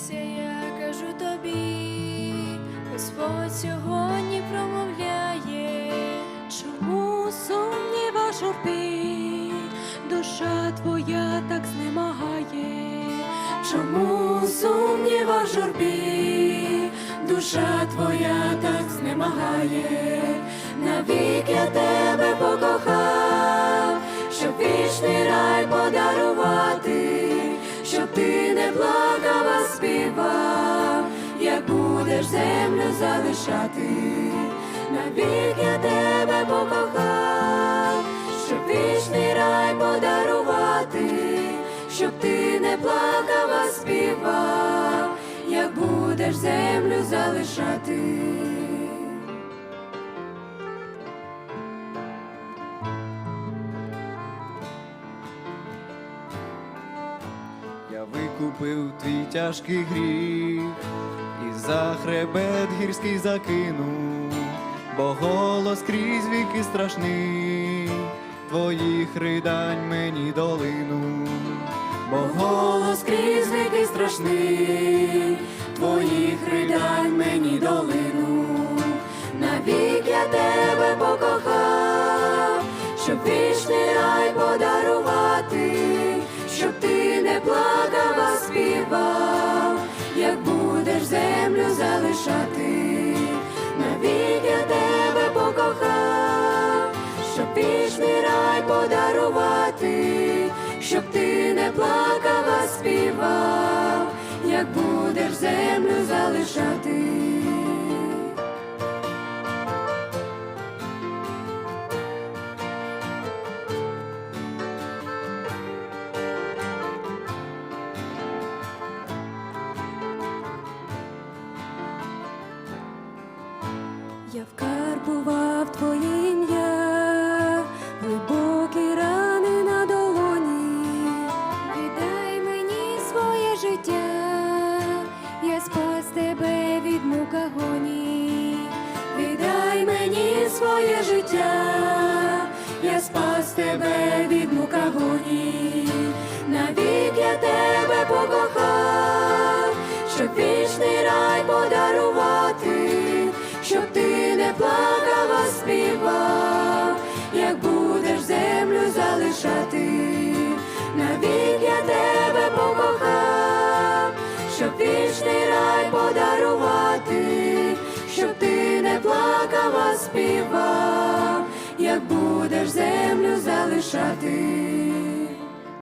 Приготуйся, я кажу тобі, Господь сьогодні промовляє. Чому сумніва журби, душа твоя так знемагає? Чому сумніва журбі, душа твоя так знемагає? Навік я тебе покохав, щоб вічний рай подарувати, щоб ти не плакав, а співав, як будеш землю залишати. Навік я тебе покохав, щоб вічний рай подарувати, щоб ти не плакав, а співав, як будеш землю залишати. Я викупив твій тяжкий гріх і за хребет гірський закинув, бо голос крізь віки страшний, твоїх ридань мені долину, Бо голос крізь віки страшний, твоїх ридань мені долину, навік я тебе покохав, щоб співав, як будеш землю залишати, навіть я тебе покохав, щоб пішний рай подарувати, щоб ти не плакала співав, Я вкарбував твоє ім'я, глибокі рани на долоні. Віддай мені своє життя, я спас тебе від мук агонії. Віддай мені своє життя, я спас тебе від мук агонії. Навік я тебе покохав, щоб вічний рай подарувати, щоб ти не плакав, а співав, як будеш землю залишати. Навік я тебе покохав, щоб вічний рай подарувати, щоб ти не плакав, а співав, як будеш землю залишати.